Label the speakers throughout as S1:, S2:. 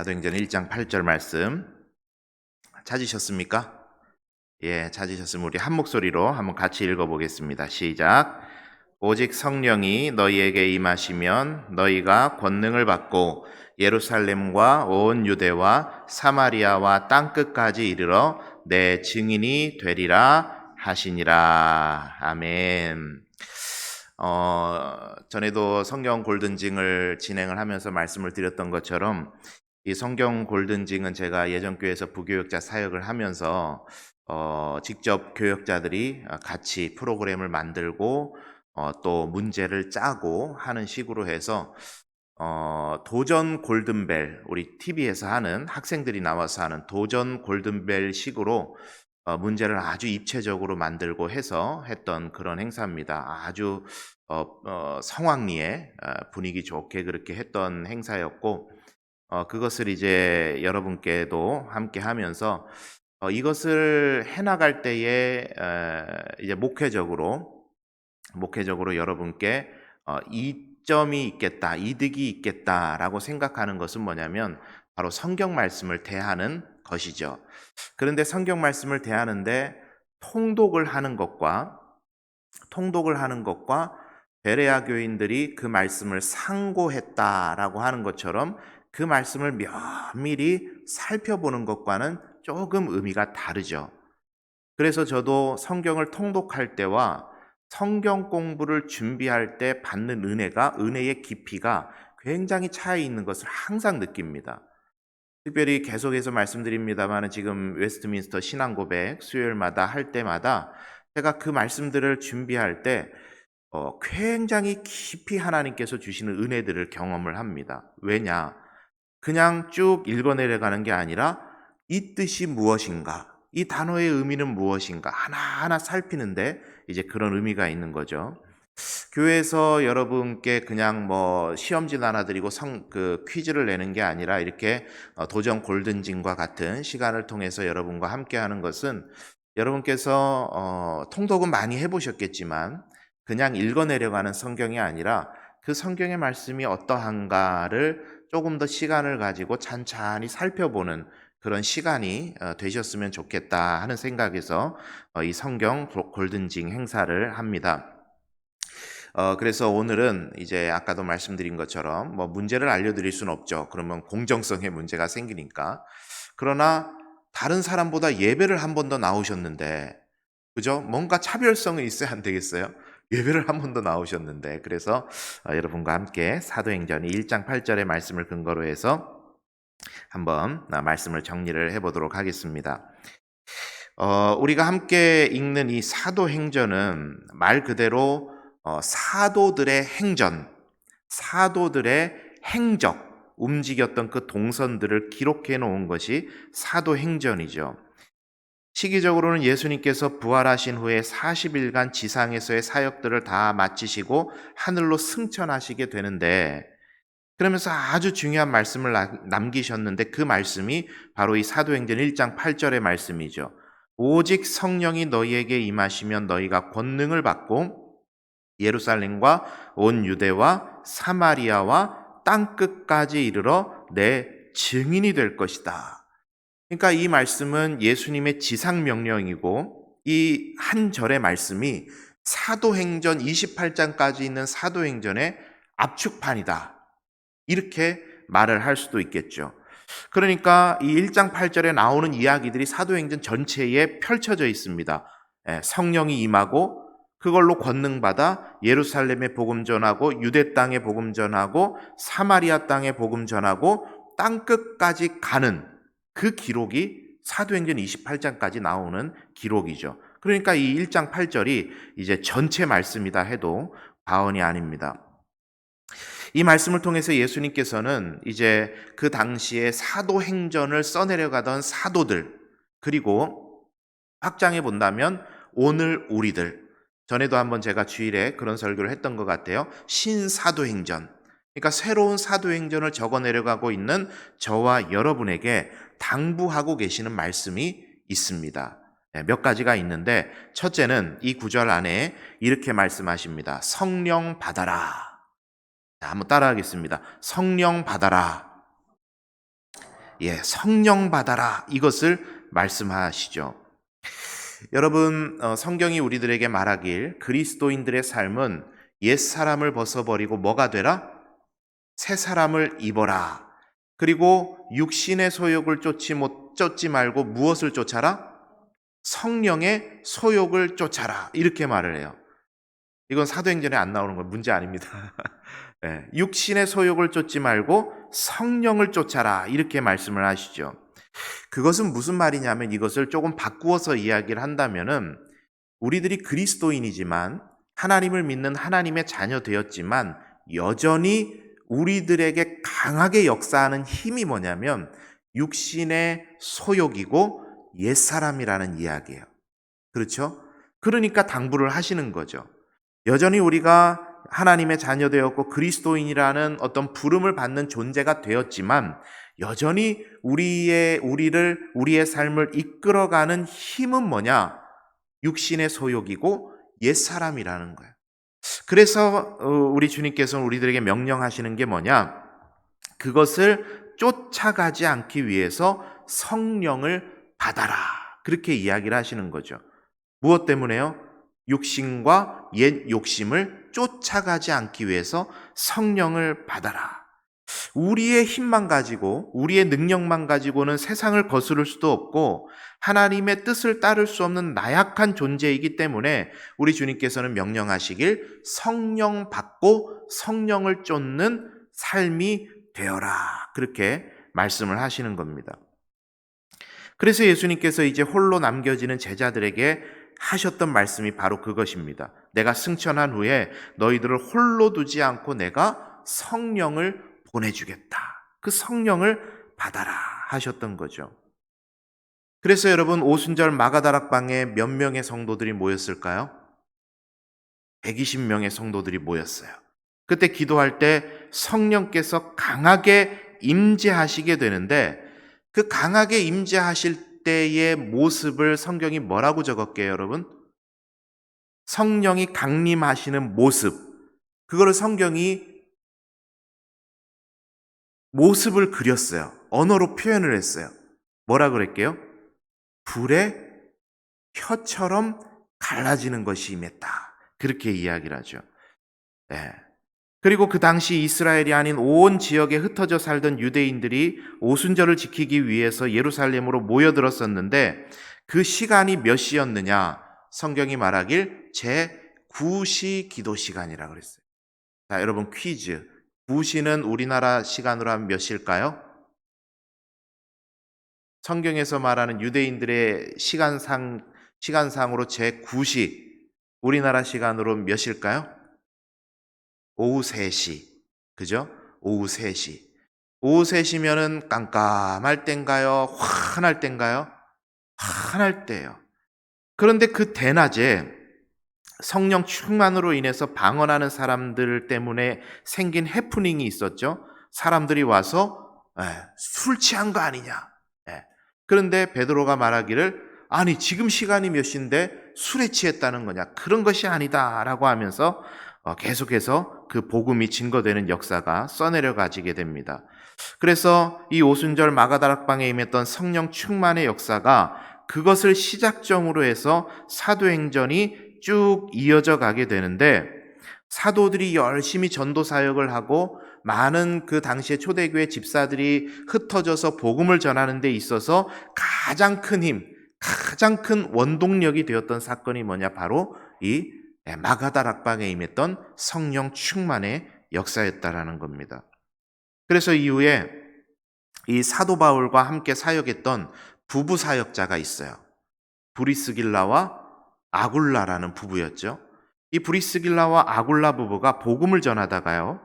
S1: 사도행전 1장 8절 말씀 찾으셨습니까? 예, 찾으셨으면 우리 한 목소리로 한번 같이 읽어보겠습니다. 시작. 오직 성령이 너희에게 임하시면 너희가 권능을 받고 예루살렘과 온 유대와 사마리아와 땅 끝까지 이르러 내 증인이 되리라 하시니라. 아멘. 어, 전에도 성경 골든징을 진행을 하면서 말씀을 드렸던 것처럼 이 성경 골든징은 제가 예전 교회에서 부교육자 사역을 하면서 어, 직접 교역자들이 같이 프로그램을 만들고 어, 또 문제를 짜고 하는 식으로 해서 어, 도전 골든벨 우리 TV에서 하는 학생들이 나와서 하는 도전 골든벨 식으로 어, 문제를 아주 입체적으로 만들고 해서 했던 그런 행사입니다. 아주 어, 어, 성황리에 어, 분위기 좋게 그렇게 했던 행사였고 어, 그것을 이제 여러분께도 함께 하면서 어, 이것을 해나갈 때에 에, 이제 목회적으로 목회적으로 여러분께 어, 이점이 있겠다, 이득이 있겠다라고 생각하는 것은 뭐냐면 바로 성경 말씀을 대하는 것이죠. 그런데 성경 말씀을 대하는데 통독을 하는 것과 통독을 하는 것과 베레아 교인들이 그 말씀을 상고했다라고 하는 것처럼 그 말씀을 면밀히 살펴보는 것과는 조금 의미가 다르죠. 그래서 저도 성경을 통독할 때와 성경 공부를 준비할 때 받는 은혜가 은혜의 깊이가 굉장히 차이 있는 것을 항상 느낍니다. 특별히 계속해서 말씀드립니다만 지금 웨스트민스터 신앙 고백 수요일마다 할 때마다 제가 그 말씀들을 준비할 때 어, 굉장히 깊이 하나님께서 주시는 은혜들을 경험을 합니다. 왜냐? 그냥 쭉 읽어내려가는 게 아니라 이 뜻이 무엇인가? 이 단어의 의미는 무엇인가? 하나하나 살피는데 이제 그런 의미가 있는 거죠. 교회에서 여러분께 그냥 뭐 시험지 하나 드리고 성, 그 퀴즈를 내는 게 아니라 이렇게 어, 도전 골든진과 같은 시간을 통해서 여러분과 함께 하는 것은 여러분께서 어, 통독은 많이 해보셨겠지만 그냥 읽어내려가는 성경이 아니라 그 성경의 말씀이 어떠한가를 조금 더 시간을 가지고 찬찬히 살펴보는 그런 시간이 어, 되셨으면 좋겠다 하는 생각에서 어, 이 성경 골든징 행사를 합니다. 어, 그래서 오늘은 이제 아까도 말씀드린 것처럼 뭐 문제를 알려드릴 수는 없죠. 그러면 공정성의 문제가 생기니까. 그러나 다른 사람보다 예배를 한 번 더 나오셨는데, 그죠? 뭔가 차별성이 있어야 안 되겠어요? 예배를 한 번 더 나오셨는데, 그래서 어, 여러분과 함께 사도행전 1장 8절의 말씀을 근거로 해서 한번 말씀을 정리를 해보도록 하겠습니다. 어, 우리가 함께 읽는 이 사도행전은 말 그대로 어, 사도들의 행전, 사도들의 행적, 움직였던 그 동선들을 기록해 놓은 것이 사도행전이죠. 시기적으로는 예수님께서 부활하신 후에 40일간 지상에서의 사역들을 다 마치시고 하늘로 승천하시게 되는데 그러면서 아주 중요한 말씀을 남기셨는데 그 말씀이 바로 이 사도행전 1장 8절의 말씀이죠. 오직 성령이 너희에게 임하시면 너희가 권능을 받고 예루살렘과 온 유대와 사마리아와 땅 끝까지 이르러 내 증인이 될 것이다. 그러니까 이 말씀은 예수님의 지상 명령이고 이 한 절의 말씀이 사도행전 28장까지 있는 사도행전의 압축판이다. 이렇게 말을 할 수도 있겠죠. 그러니까 이 1장 8절에 나오는 이야기들이 사도행전 전체에 펼쳐져 있습니다. 예, 성령이 임하고 그걸로 권능받아 예루살렘에 복음 전하고 유대 땅에 복음 전하고 사마리아 땅에 복음 전하고 땅 끝까지 가는 그 기록이 사도행전 28장까지 나오는 기록이죠. 그러니까 이 1장 8절이 이제 전체 말씀이다 해도 과언이 아닙니다. 이 말씀을 통해서 예수님께서는 이제 그 당시에 사도행전을 써내려가던 사도들, 그리고 확장해 본다면 오늘 우리들, 전에도 한번 제가 주일에 그런 설교를 했던 것 같아요. 신사도행전. 그러니까 새로운 사도행전을 적어 내려가고 있는 저와 여러분에게 당부하고 계시는 말씀이 있습니다. 네, 몇 가지가 있는데 첫째는 이 구절 안에 이렇게 말씀하십니다. 성령 받아라. 자, 한번 따라하겠습니다. 성령 받아라. 예, 성령 받아라. 이것을 말씀하시죠. 여러분, 어, 성경이 우리들에게 말하길 그리스도인들의 삶은 옛 사람을 벗어버리고 뭐가 되라? 새 사람을 입어라. 그리고 육신의 소욕을 쫓지 못 쫓지 말고 무엇을 쫓아라? 성령의 소욕을 쫓아라. 이렇게 말을 해요. 이건 사도행전에 안 나오는 건 문제 아닙니다. 예, 육신의 소욕을 쫓지 말고 성령을 쫓아라. 이렇게 말씀을 하시죠. 그것은 무슨 말이냐면 이것을 조금 바꾸어서 이야기를 한다면은 우리들이 그리스도인이지만 하나님을 믿는 하나님의 자녀 되었지만 여전히 우리들에게 강하게 역사하는 힘이 뭐냐면 육신의 소욕이고 옛사람이라는 이야기예요. 그렇죠? 그러니까 당부를 하시는 거죠. 여전히 우리가 하나님의 자녀 되었고 그리스도인이라는 어떤 부름을 받는 존재가 되었지만 여전히 우리의 우리를 우리의 삶을 이끌어가는 힘은 뭐냐? 육신의 소욕이고 옛 사람이라는 거예요. 그래서 어, 우리 주님께서는 우리들에게 명령하시는 게 뭐냐? 그것을 쫓아가지 않기 위해서 성령을 받아라. 그렇게 이야기를 하시는 거죠. 무엇 때문에요? 육신과 옛 욕심을 쫓아가지 않기 위해서 성령을 받아라. 우리의 힘만 가지고, 우리의 능력만 가지고는 세상을 거스를 수도 없고, 하나님의 뜻을 따를 수 없는 나약한 존재이기 때문에 우리 주님께서는 명령하시길 성령 받고 성령을 쫓는 삶이 되어라. 그렇게 말씀을 하시는 겁니다. 그래서 예수님께서 이제 홀로 남겨지는 제자들에게 하셨던 말씀이 바로 그것입니다. 내가 승천한 후에 너희들을 홀로 두지 않고 내가 성령을 보내주겠다. 그 성령을 받아라 하셨던 거죠. 그래서 여러분 오순절 마가다락방에 몇 명의 성도들이 모였을까요? 120명의 성도들이 모였어요. 그때 기도할 때 성령께서 강하게 임재하시게 되는데 그 강하게 임재하실 때의 모습을 성경이 뭐라고 적었게요, 여러분? 성령이 강림하시는 모습. 그거를 성경이 모습을 그렸어요. 언어로 표현을 했어요. 뭐라 그랬게요? 불의 혀처럼 갈라지는 것이 임했다. 그렇게 이야기를 하죠. 네. 그리고 그 당시 이스라엘이 아닌 온 지역에 흩어져 살던 유대인들이 오순절을 지키기 위해서 예루살렘으로 모여들었었는데 그 시간이 몇 시였느냐? 성경이 말하길 제 9시 기도 시간이라 그랬어요. 자, 여러분 퀴즈. 9시는 우리나라 시간으로 하면 몇 시일까요? 성경에서 말하는 유대인들의 시간상 시간상으로 제 9시 우리나라 시간으로 몇 시일까요? 오후 3시. 그죠? 오후 3시. 오후 3시면은 깜깜할 땐가요? 환할 땐가요? 환할 때예요. 그런데 그 대낮에 성령 충만으로 인해서 방언하는 사람들 때문에 생긴 해프닝이 있었죠. 사람들이 와서 에, 술 취한 거 아니냐. 에. 그런데 베드로가 말하기를 아니 지금 시간이 몇 시인데 술에 취했다는 거냐. 그런 것이 아니다라고 하면서 어, 계속해서 그 복음이 증거되는 역사가 써내려 가지게 됩니다. 그래서 이 오순절 마가다락방에 임했던 성령 충만의 역사가 그것을 시작점으로 해서 사도행전이 쭉 이어져 가게 되는데 사도들이 열심히 전도 사역을 하고 많은 그 당시의 초대교회 집사들이 흩어져서 복음을 전하는 데 있어서 가장 큰 힘, 가장 큰 원동력이 되었던 사건이 뭐냐 바로 이 예, 마가다 락방에 임했던 성령 충만의 역사였다라는 겁니다. 그래서 이후에 이 사도 바울과 함께 사역했던 부부 사역자가 있어요. 브리스길라와 아굴라라는 부부였죠. 이 브리스길라와 아굴라 부부가 복음을 전하다가요.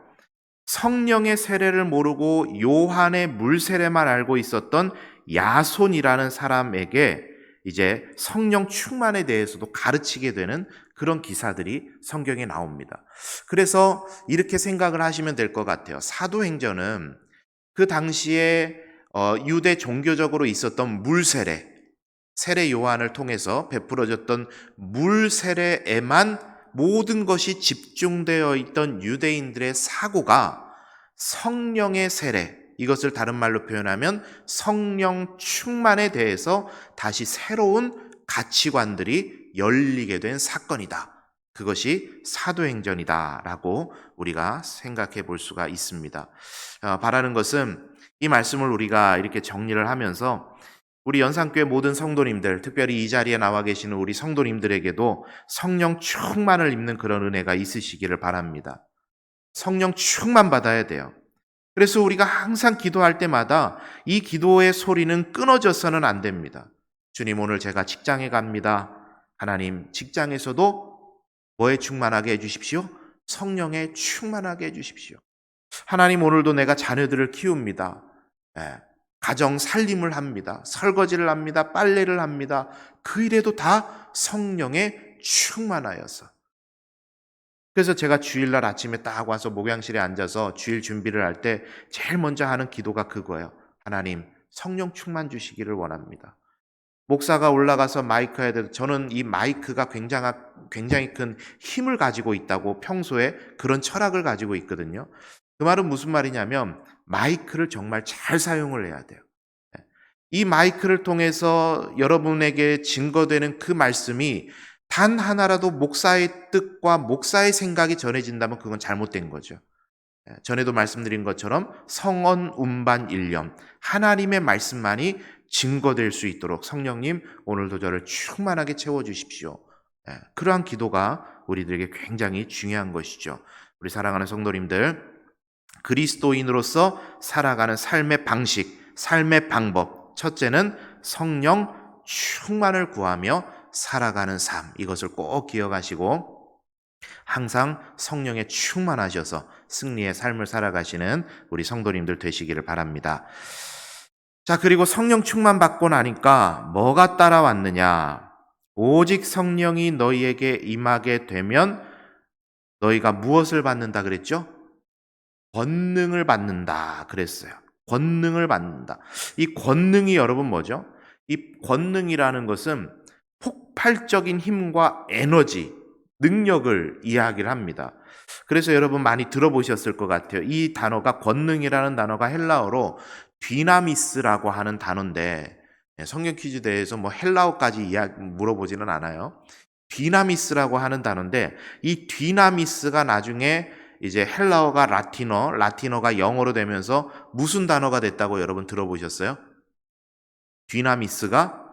S1: 성령의 세례를 모르고 요한의 물 세례만 알고 있었던 야손이라는 사람에게 이제 성령 충만에 대해서도 가르치게 되는 그런 기사들이 성경에 나옵니다. 그래서 이렇게 생각을 하시면 될 것 같아요. 사도행전은 그 당시에 어, 유대 종교적으로 있었던 물 세례, 세례 요한을 통해서 베풀어졌던 물 세례에만 모든 것이 집중되어 있던 유대인들의 사고가 성령의 세례, 이것을 다른 말로 표현하면 성령 충만에 대해서 다시 새로운 가치관들이 열리게 된 사건이다. 그것이 사도행전이다라고 우리가 생각해 볼 수가 있습니다. 어, 바라는 것은 이 말씀을 우리가 이렇게 정리를 하면서 우리 연산교회 모든 성도님들, 특별히 이 자리에 나와 계시는 우리 성도님들에게도 성령 충만을 입는 그런 은혜가 있으시기를 바랍니다. 성령 충만 받아야 돼요. 그래서 우리가 항상 기도할 때마다 이 기도의 소리는 끊어져서는 안 됩니다. 주님, 오늘 제가 직장에 갑니다. 하나님, 직장에서도 뭐에 충만하게 해주십시오? 성령에 충만하게 해주십시오. 하나님, 오늘도 내가 자녀들을 키웁니다. 예, 가정 살림을 합니다. 설거지를 합니다. 빨래를 합니다. 그 일에도 다 성령에 충만하여서. 그래서 제가 주일날 아침에 딱 와서 목양실에 앉아서 주일 준비를 할 때 제일 먼저 하는 기도가 그거예요. 하나님, 성령 충만 주시기를 원합니다. 목사가 올라가서 마이크 해야 돼도 저는 이 마이크가 굉장히, 굉장히 큰 힘을 가지고 있다고 평소에 그런 철학을 가지고 있거든요. 그 말은 무슨 말이냐면 마이크를 정말 잘 사용을 해야 돼요. 이 마이크를 통해서 여러분에게 증거되는 그 말씀이 단 하나라도 목사의 뜻과 목사의 생각이 전해진다면 그건 잘못된 거죠. 예, 전에도 말씀드린 것처럼 성언 운반 일념 하나님의 말씀만이 증거될 수 있도록 성령님 오늘도 저를 충만하게 채워 주십시오. 예, 그러한 기도가 우리들에게 굉장히 중요한 것이죠. 우리 사랑하는 성도님들 그리스도인으로서 살아가는 삶의 방식, 삶의 방법. 첫째는 성령 충만을 구하며 살아가는 삶. 이것을 꼭 기억하시고 항상 성령에 충만하셔서 승리의 삶을 살아가시는 우리 성도님들 되시기를 바랍니다. 자, 그리고 성령 충만 받고 나니까 뭐가 따라왔느냐? 오직 성령이 너희에게 임하게 되면 너희가 무엇을 받는다 그랬죠? 권능을 받는다 그랬어요. 권능을 받는다. 이 권능이 여러분 뭐죠? 이 권능이라는 것은 폭발적인 힘과 에너지, 능력을 이야기를 합니다. 그래서 여러분 많이 들어보셨을 것 같아요. 이 단어가 권능이라는 단어가 헬라어로 디나미스라고 하는 단어인데 예, 성경 퀴즈 대회에서 뭐 헬라어까지 이야기 물어보지는 않아요. 디나미스라고 하는 단어인데 이 디나미스가 나중에 이제 헬라어가 라틴어, 라틴어가 영어로 되면서 무슨 단어가 됐다고 여러분 들어보셨어요? 디나미스가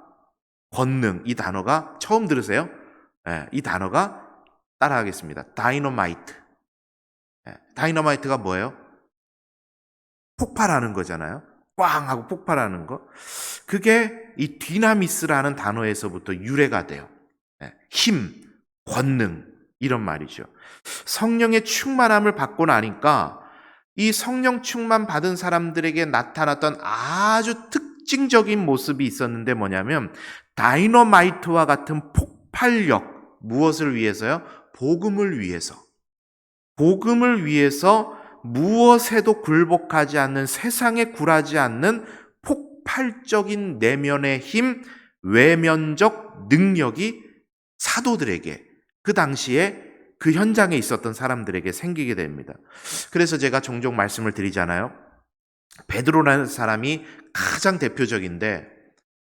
S1: 권능 이 단어가 처음 들으세요? 예, 이 단어가 따라하겠습니다. 다이너마이트. 예, 다이너마이트가 뭐예요? 폭발하는 거잖아요. 꽝 하고 폭발하는 거. 그게 이 디나미스라는 단어에서부터 유래가 돼요. 예, 힘, 권능 이런 말이죠. 성령의 충만함을 받고 나니까 이 성령 충만 받은 사람들에게 나타났던 아주 특징적인 모습이 있었는데 뭐냐면 다이너마이트와 같은 폭발력 무엇을 위해서요? 복음을 위해서. 복음을 위해서 무엇에도 굴복하지 않는 세상에 굴하지 않는 폭발적인 내면의 힘, 외면적 능력이 사도들에게 그 당시에 그 현장에 있었던 사람들에게 생기게 됩니다. 그래서 제가 종종 말씀을 드리잖아요. 베드로라는 사람이 가장 대표적인데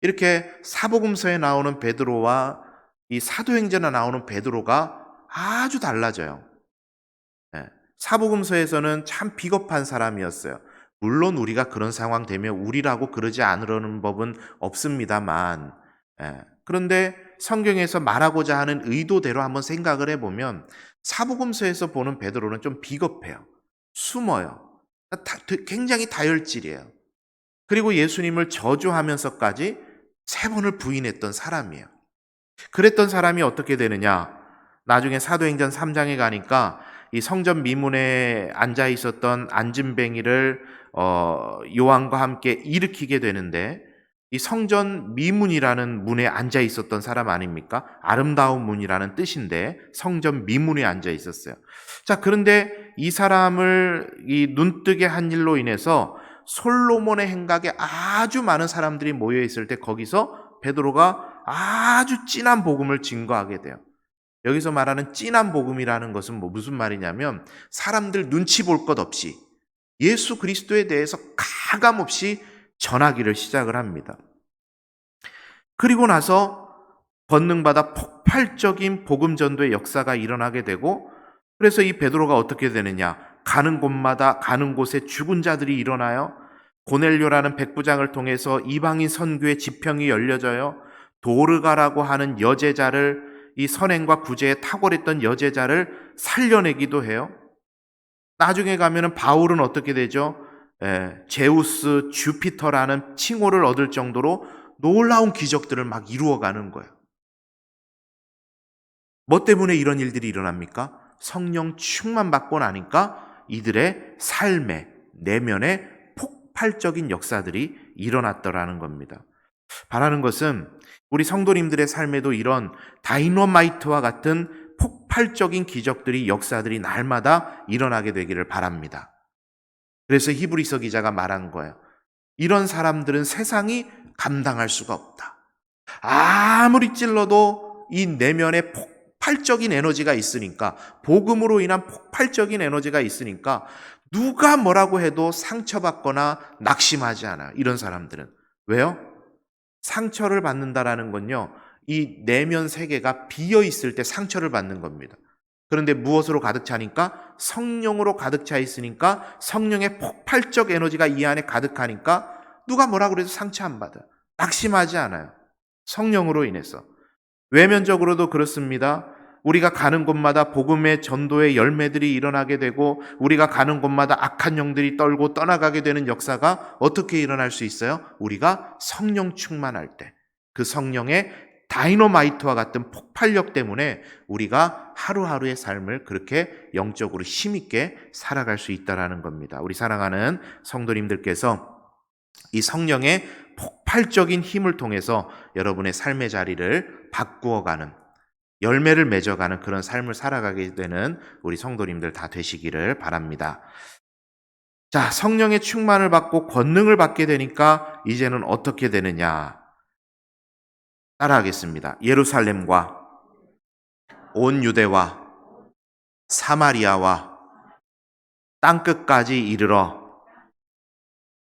S1: 이렇게 사복음서에 나오는 베드로와 이 사도행전에 나오는 베드로가 아주 달라져요. 예, 사복음서에서는 참 비겁한 사람이었어요. 물론 우리가 그런 상황 되면 우리라고 그러지 않으려는 법은 없습니다만, 예, 그런데 성경에서 말하고자 하는 의도대로 한번 생각을 해보면 사복음서에서 보는 베드로는 좀 비겁해요. 숨어요. 굉장히 다혈질이에요. 그리고 예수님을 저주하면서까지 세 번을 부인했던 사람이에요. 그랬던 사람이 어떻게 되느냐? 나중에 사도행전 3장에 가니까 이 성전 미문에 앉아 있었던 안진뱅이를 어, 요한과 함께 일으키게 되는데 이 성전 미문이라는 문에 앉아 있었던 사람 아닙니까? 아름다운 문이라는 뜻인데 성전 미문에 앉아 있었어요. 자, 그런데 이 사람을 이 눈뜨게 한 일로 인해서 솔로몬의 행각에 아주 많은 사람들이 모여 있을 때 거기서 베드로가 아주 진한 복음을 증거하게 돼요. 여기서 말하는 진한 복음이라는 것은 뭐 무슨 말이냐면 사람들 눈치 볼 것 없이 예수 그리스도에 대해서 가감 없이 전하기를 시작을 합니다. 그리고 나서 권능받아 폭발적인 복음 전도의 역사가 일어나게 되고 그래서 이 베드로가 어떻게 되느냐? 가는 곳마다 가는 곳에 죽은 자들이 일어나요. 고넬료라는 백부장을 통해서 이방인 선교의 지평이 열려져요. 도르가라고 하는 여제자를 이 선행과 구제에 탁월했던 여제자를 살려내기도 해요. 나중에 가면은 바울은 어떻게 되죠? 예, 제우스, 주피터라는 칭호를 얻을 정도로 놀라운 기적들을 막 이루어가는 거예요. 뭐 때문에 이런 일들이 일어납니까? 성령 충만 받고 나니까 이들의 삶의 내면에 폭발적인 역사들이 일어났더라는 겁니다. 바라는 것은 우리 성도님들의 삶에도 이런 다이너마이트와 같은 폭발적인 기적들이 역사들이 날마다 일어나게 되기를 바랍니다. 그래서 히브리서 기자가 말한 거예요. 이런 사람들은 세상이 감당할 수가 없다. 아무리 찔러도 이 내면에 폭발적인 에너지가 있으니까, 복음으로 인한 폭발적인 에너지가 있으니까, 누가 뭐라고 해도 상처받거나 낙심하지 않아요. 이런 사람들은. 왜요? 상처를 받는다라는 건요, 이 내면 세계가 비어 있을 때 상처를 받는 겁니다. 그런데 무엇으로 가득 차니까? 성령으로 가득 차 있으니까 성령의 폭발적 에너지가 이 안에 가득하니까 누가 뭐라 그래도 상처 안 받아. 낙심하지 않아요. 성령으로 인해서. 외면적으로도 그렇습니다. 우리가 가는 곳마다 복음의 전도의 열매들이 일어나게 되고 우리가 가는 곳마다 악한 영들이 떨고 떠나가게 되는 역사가 어떻게 일어날 수 있어요? 우리가 성령 충만할 때 그 성령의 다이너마이트와 같은 폭발력 때문에 우리가 하루하루의 삶을 그렇게 영적으로 힘있게 살아갈 수 있다라는 겁니다. 우리 사랑하는 성도님들께서 이 성령의 폭발적인 힘을 통해서 여러분의 삶의 자리를 바꾸어가는 열매를 맺어가는 그런 삶을 살아가게 되는 우리 성도님들 다 되시기를 바랍니다. 자, 성령의 충만을 받고 권능을 받게 되니까 이제는 어떻게 되느냐? 따라하겠습니다. 예루살렘과 온 유대와 사마리아와 땅끝까지 이르러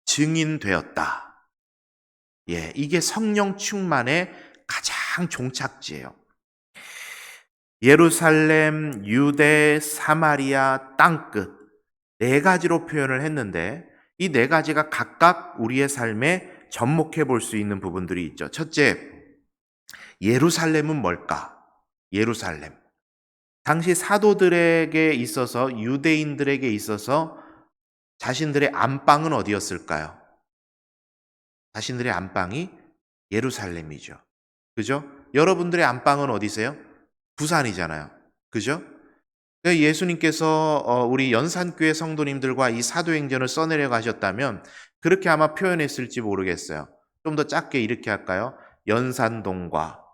S1: 증인되었다. 예, 이게 성령 충만의 가장 종착지예요. 예루살렘, 유대, 사마리아, 땅끝 네 가지로 표현을 했는데 이 네 가지가 각각 우리의 삶에 접목해 볼 수 있는 부분들이 있죠. 첫째, 예루살렘은 뭘까? 예루살렘. 당시 사도들에게 있어서 유대인들에게 있어서 자신들의 안방은 어디였을까요? 자신들의 안방이 예루살렘이죠. 그죠? 여러분들의 안방은 어디세요? 부산이잖아요. 그죠? 그러니까 예수님께서 어, 우리 연산교회 성도님들과 이 사도행전을 써내려 가셨다면 그렇게 아마 표현했을지 모르겠어요. 좀 더 작게 이렇게 할까요? 연산동과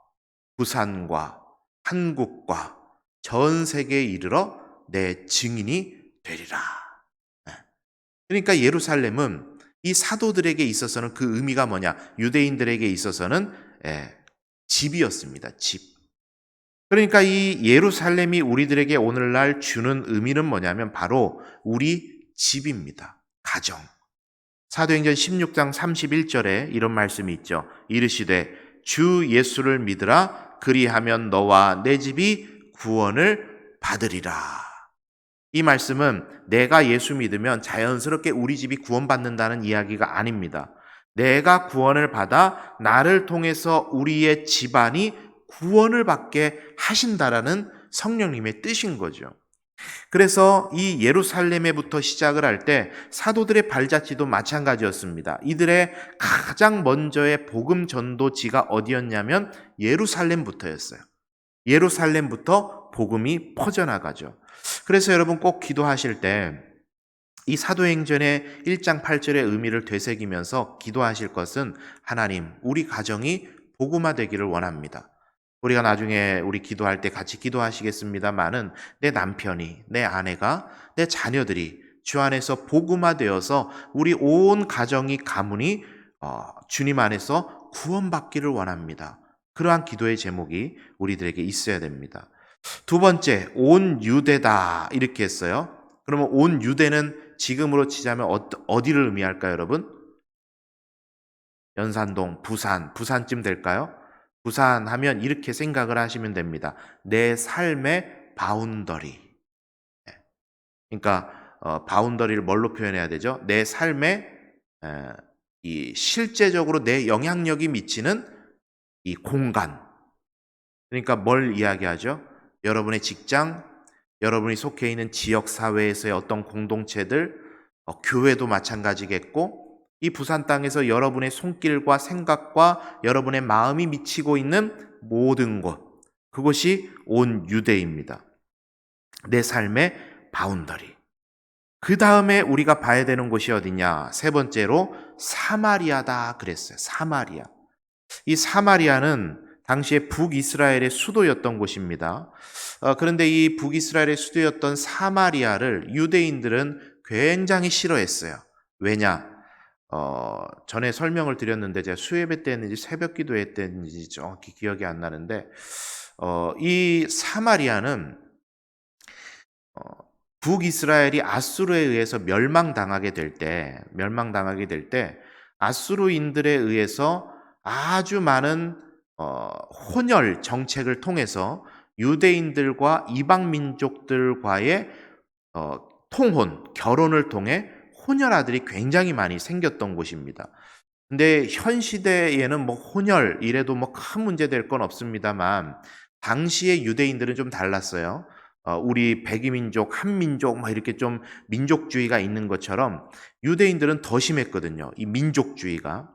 S1: 부산과 한국과 전 세계에 이르러 내 증인이 되리라. 예. 그러니까 예루살렘은 이 사도들에게 있어서는 그 의미가 뭐냐? 유대인들에게 있어서는 예, 집이었습니다. 집. 그러니까 이 예루살렘이 우리들에게 오늘날 주는 의미는 뭐냐면 바로 우리 집입니다. 가정. 사도행전 16장 31절에 이런 말씀이 있죠. 이르시되 주 예수를 믿으라 그리하면 너와 내 집이 구원을 받으리라. 이 말씀은 내가 예수 믿으면 자연스럽게 우리 집이 구원받는다는 이야기가 아닙니다. 내가 구원을 받아 나를 통해서 우리의 집안이 구원을 받게 하신다라는 성령님의 뜻인 거죠. 그래서 이 예루살렘에부터 시작을 할 때 사도들의 발자취도 마찬가지였습니다. 이들의 가장 먼저의 복음 전도지가 어디였냐면 예루살렘부터였어요. 예루살렘부터 복음이 퍼져나가죠. 그래서 여러분 꼭 기도하실 때 이 사도행전의 1장 8절의 의미를 되새기면서 기도하실 것은 하나님, 우리 가정이 복음화 되기를 원합니다. 우리가 나중에 우리 기도할 때 같이 기도하시겠습니다만은 내 남편이, 내 아내가, 내 자녀들이 주 안에서 복음화되어서 우리 온 가정이 가문이 어, 주님 안에서 구원받기를 원합니다. 그러한 기도의 제목이 우리들에게 있어야 됩니다. 두 번째, 온 유대다 이렇게 했어요. 그러면 온 유대는 지금으로 치자면 어, 어디를 의미할까요, 여러분? 연산동, 부산, 부산쯤 될까요? 부산 하면 이렇게 생각을 하시면 됩니다. 내 삶의 바운더리. 예. 그러니까 어, 바운더리를 뭘로 표현해야 되죠? 내 삶의 에, 이 실제적으로 내 영향력이 미치는 이 공간. 그러니까 뭘 이야기하죠? 여러분의 직장, 여러분이 속해 있는 지역 사회에서의 어떤 공동체들, 어, 교회도 마찬가지겠고, 이 부산 땅에서 여러분의 손길과 생각과 여러분의 마음이 미치고 있는 모든 곳, 그것이 온 유대입니다. 내 삶의 바운더리. 그 다음에 우리가 봐야 되는 곳이 어디냐? 세 번째로 사마리아다 그랬어요. 사마리아. 이 사마리아는 당시에 북이스라엘의 수도였던 곳입니다. 어, 그런데 이 북이스라엘의 수도였던 사마리아를 유대인들은 굉장히 싫어했어요. 왜냐? 어, 전에 설명을 드렸는데 제가 수예배 때 했는지 새벽 기도회 때 했는지 정확히 기억이 안 나는데 어, 이 사마리아는 어, 북이스라엘이 아수르에 의해서 멸망당하게 될 때, 멸망당하게 될 때, 아수르인들에 의해서 아주 많은 어, 혼혈 정책을 통해서 유대인들과 이방 민족들과의 어, 통혼, 결혼을 통해 혼혈 아들이 굉장히 많이 생겼던 곳입니다. 근데 현 시대에는 뭐 혼혈 이래도 뭐 큰 문제 될 건 없습니다만 당시의 유대인들은 좀 달랐어요. 어, 우리 백이민족, 한민족, 뭐 이렇게 좀 민족주의가 있는 것처럼 유대인들은 더 심했거든요. 이 민족주의가.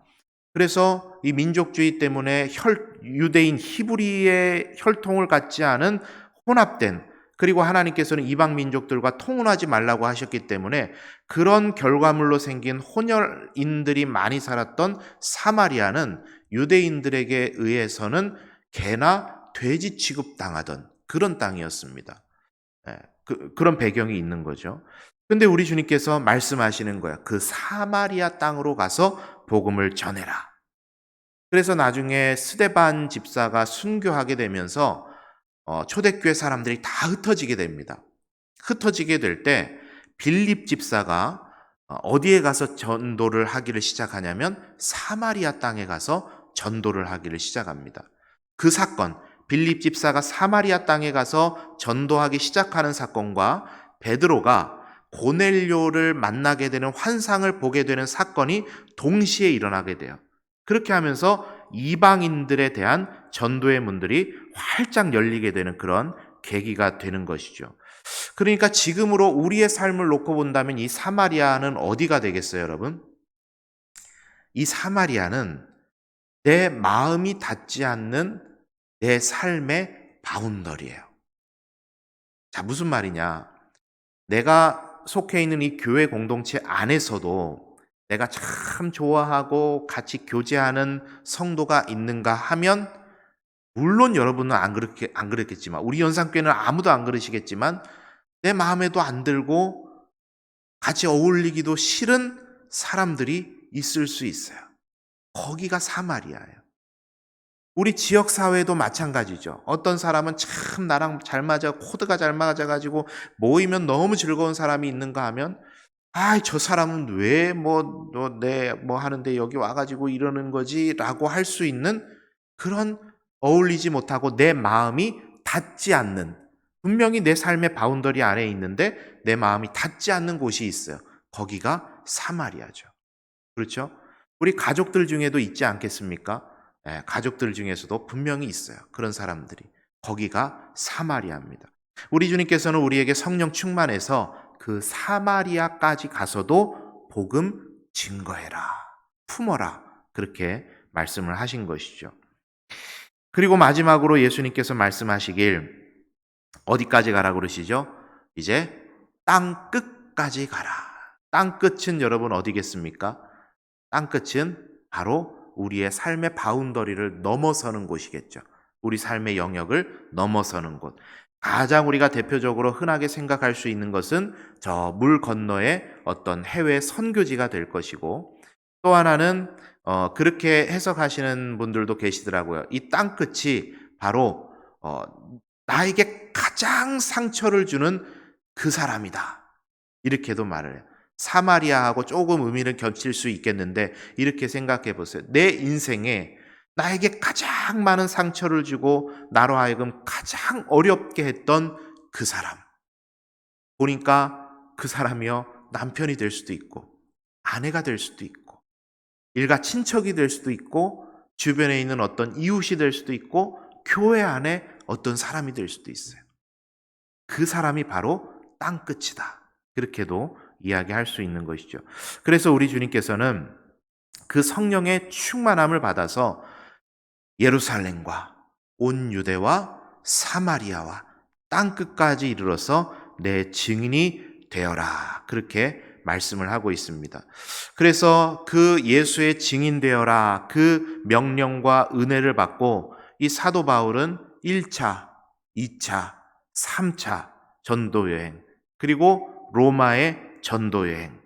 S1: 그래서 이 민족주의 때문에 혈, 유대인 히브리의 혈통을 갖지 않은 혼합된 그리고 하나님께서는 이방 민족들과 통혼하지 말라고 하셨기 때문에 그런 결과물로 생긴 혼혈인들이 많이 살았던 사마리아는 유대인들에게 의해서는 개나 돼지 취급당하던 그런 땅이었습니다. 예, 그, 그런 배경이 있는 거죠. 근데 우리 주님께서 말씀하시는 거야. 그 사마리아 땅으로 가서 복음을 전해라. 그래서 나중에 스데반 집사가 순교하게 되면서 어, 초대교회 사람들이 다 흩어지게 됩니다. 흩어지게 될 때 빌립 집사가 어, 어디에 가서 전도를 하기를 시작하냐면 사마리아 땅에 가서 전도를 하기를 시작합니다. 그 사건, 빌립 집사가 사마리아 땅에 가서 전도하기 시작하는 사건과 베드로가 고넬료를 만나게 되는 환상을 보게 되는 사건이 동시에 일어나게 돼요. 그렇게 하면서 이방인들에 대한 전도의 문들이 활짝 열리게 되는 그런 계기가 되는 것이죠. 그러니까 지금으로 우리의 삶을 놓고 본다면 이 사마리아는 어디가 되겠어요, 여러분? 이 사마리아는 내 마음이 닿지 않는 내 삶의 바운더리예요. 자, 무슨 말이냐? 내가 속해 있는 이 교회 공동체 안에서도 내가 참 좋아하고 같이 교제하는 성도가 있는가 하면 물론 여러분은 안 그렇게 안 그랬겠지만 우리 연상교회는 아무도 안 그러시겠지만 내 마음에도 안 들고 같이 어울리기도 싫은 사람들이 있을 수 있어요. 거기가 사마리아예요. 우리 지역 사회도 마찬가지죠. 어떤 사람은 참 나랑 잘 맞아, 코드가 잘 맞아 가지고 모이면 너무 즐거운 사람이 있는가 하면, 아, 저 사람은 왜 뭐, 내, 뭐 하는데 여기 와 가지고 이러는 거지? 라고 할 수 있는 그런 어울리지 못하고 내 마음이 닿지 않는, 분명히 내 삶의 바운더리 안에 있는데 내 마음이 닿지 않는 곳이 있어요. 거기가 사마리아죠. 그렇죠? 우리 가족들 중에도 있지 않겠습니까? 예, 가족들 중에서도 분명히 있어요. 그런 사람들이. 거기가 사마리아입니다. 우리 주님께서는 우리에게 성령 충만해서 그 사마리아까지 가서도 복음 증거해라. 품어라. 그렇게 말씀을 하신 것이죠. 그리고 마지막으로 예수님께서 말씀하시길 어디까지 가라 그러시죠? 이제 땅 끝까지 가라. 땅 끝은 여러분 어디겠습니까? 땅 끝은 바로 우리의 삶의 바운더리를 넘어서는 곳이겠죠. 우리 삶의 영역을 넘어서는 곳. 가장 우리가 대표적으로 흔하게 생각할 수 있는 것은 저 물 건너의 어떤 해외 선교지가 될 것이고 또 하나는 어, 그렇게 해석하시는 분들도 계시더라고요. 이 땅 끝이 바로 어, 나에게 가장 상처를 주는 그 사람이다. 이렇게도 말을 해요. 사마리아하고 조금 의미는 겹칠 수 있겠는데 이렇게 생각해 보세요. 내 인생에 나에게 가장 많은 상처를 주고 나로 하여금 가장 어렵게 했던 그 사람. 보니까 그 사람이요 남편이 될 수도 있고 아내가 될 수도 있고 일가 친척이 될 수도 있고 주변에 있는 어떤 이웃이 될 수도 있고 교회 안에 어떤 사람이 될 수도 있어요. 그 사람이 바로 땅끝이다. 그렇게도 이야기할 수 있는 것이죠. 그래서 우리 주님께서는 그 성령의 충만함을 받아서 예루살렘과 온 유대와 사마리아와 땅 끝까지 이르러서 내 증인이 되어라. 그렇게 말씀을 하고 있습니다. 그래서 그 예수의 증인 되어라. 그 명령과 은혜를 받고 이 사도 바울은 1차, 2차, 3차 전도 여행, 그리고 로마의 전도 여행.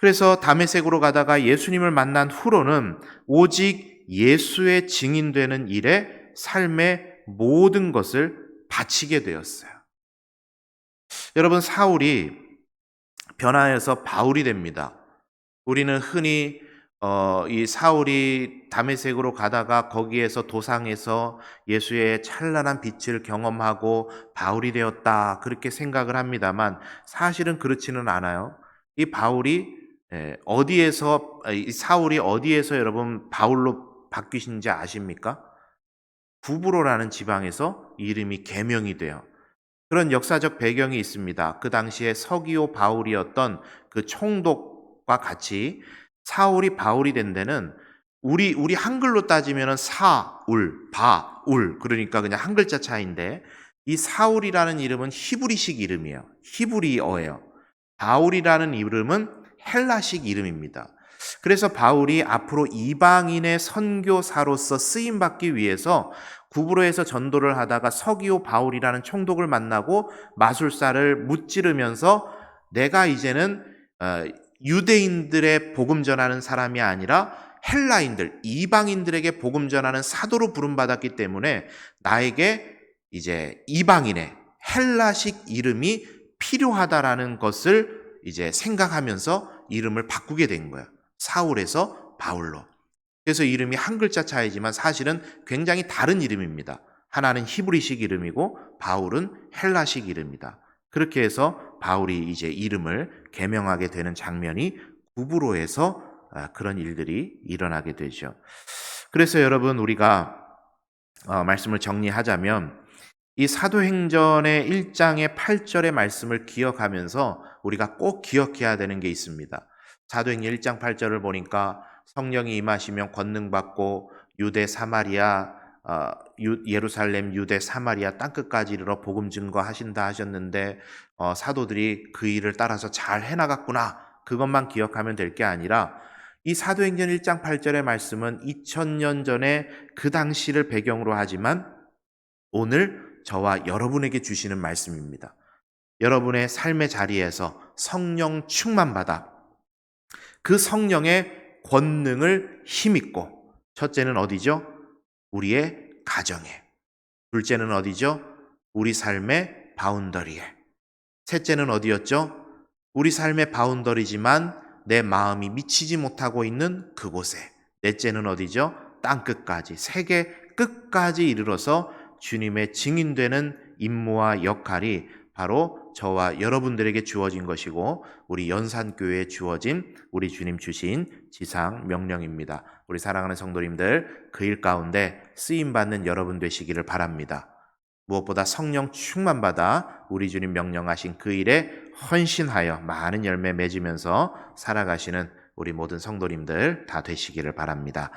S1: 그래서 다메섹으로 가다가 예수님을 만난 후로는 오직 예수의 증인되는 일에 삶의 모든 것을 바치게 되었어요. 여러분, 사울이 변화해서 바울이 됩니다. 우리는 흔히 어, 이 사울이 다메섹으로 가다가 거기에서 도상에서 예수의 찬란한 빛을 경험하고 바울이 되었다 그렇게 생각을 합니다만 사실은 그렇지는 않아요. 이 바울이 예, 어디에서 이 사울이 어디에서 여러분 바울로 바뀌신지 아십니까? 구브로라는 지방에서 이름이 개명이 돼요. 그런 역사적 배경이 있습니다. 그 당시에 서기오 바울이었던 그 총독과 같이 사울이 바울이 된 데는 우리 우리 한글로 따지면은 사울, 바울 그러니까 그냥 한 글자 차이인데 이 사울이라는 이름은 히브리식 이름이에요. 히브리어예요. 바울이라는 이름은 헬라식 이름입니다. 그래서 바울이 앞으로 이방인의 선교사로서 쓰임 받기 위해서 구브로에서 전도를 하다가 서기오 바울이라는 총독을 만나고 마술사를 무찌르면서 내가 이제는 어, 유대인들의 복음 전하는 사람이 아니라 헬라인들, 이방인들에게 복음 전하는 사도로 부름받았기 때문에 나에게 이제 이방인의 헬라식 이름이 필요하다라는 것을 이제 생각하면서 이름을 바꾸게 된 거예요. 사울에서 바울로. 그래서 이름이 한 글자 차이지만 사실은 굉장히 다른 이름입니다. 하나는 히브리식 이름이고 바울은 헬라식 이름이다. 그렇게 해서 바울이 이제 이름을 개명하게 되는 장면이 구브로에서 아, 그런 일들이 일어나게 되죠. 그래서 여러분 우리가 어, 말씀을 정리하자면 이 사도행전의 1장의 8절의 말씀을 기억하면서 우리가 꼭 기억해야 되는 게 있습니다. 사도행전 1장 8절을 보니까 성령이 임하시면 권능 받고 유대 사마리아 어, 예루살렘 유대 사마리아 땅끝까지 이르러 복음 증거하신다 하셨는데 어, 사도들이 그 일을 따라서 잘 해나갔구나 그것만 기억하면 될 게 아니라 이 사도행전 1장 8절의 말씀은 2000년 전에 그 당시를 배경으로 하지만 오늘 저와 여러분에게 주시는 말씀입니다. 여러분의 삶의 자리에서 성령 충만 받아 그 성령의 권능을 힘입고 첫째는 어디죠? 우리의 가정에. 둘째는 어디죠? 우리 삶의 바운더리에. 셋째는 어디였죠? 우리 삶의 바운더리지만 내 마음이 미치지 못하고 있는 그곳에. 넷째는 어디죠? 땅 끝까지. 세계 끝까지 이르러서 주님의 증인되는 임무와 역할이 바로 저와 여러분들에게 주어진 것이고 우리 연산교회에 주어진 우리 주님 주신 지상 명령입니다. 우리 사랑하는 성도님들 그 일 가운데 쓰임 받는 여러분 되시기를 바랍니다. 무엇보다 성령 충만 받아 우리 주님 명령하신 그 일에 헌신하여 많은 열매 맺으면서 살아가시는 우리 모든 성도님들 다 되시기를 바랍니다.